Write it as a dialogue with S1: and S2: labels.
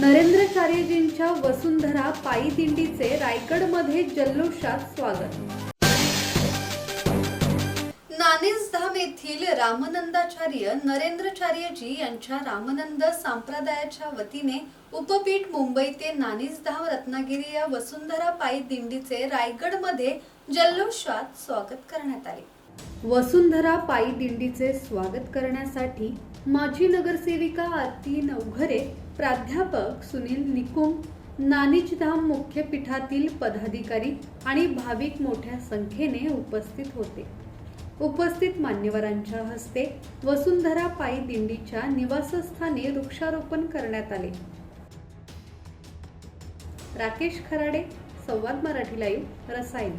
S1: नरेंद्रचार्यजींच्या वसुंधरा पायी दिंडीचे रायगडमध्ये जल्लोषात स्वागत. नानेसधाम येथील रामनंदाचार्य नरेंद्रचार्यजी यांच्या रामनंद संप्रदायाच्या वतीने उपपीठ मुंबई ते नाणेसधाम रत्नागिरी या वसुंधरा पायी दिंडीचे रायगडमध्ये जल्लोषात स्वागत करण्यात आले. वसुंधरा पायी दिंडीचे स्वागत करण्यासाठी माजी नगरसेविका आरती नवघरे प्राध्यापक सुनील निकुम नानीचधाम मुख्य पीठातील पदाधिकारी आणि भाविक मोठ्या संख्येने उपस्थित होते. उपस्थित मान्यवरांच्या हस्ते वसुंधरा पायी दिंडीच्या निवासस्थानी वृक्षारोपण करण्यात आले. राकेश खराडे संवाद मराठी लाईव्ह रसायन.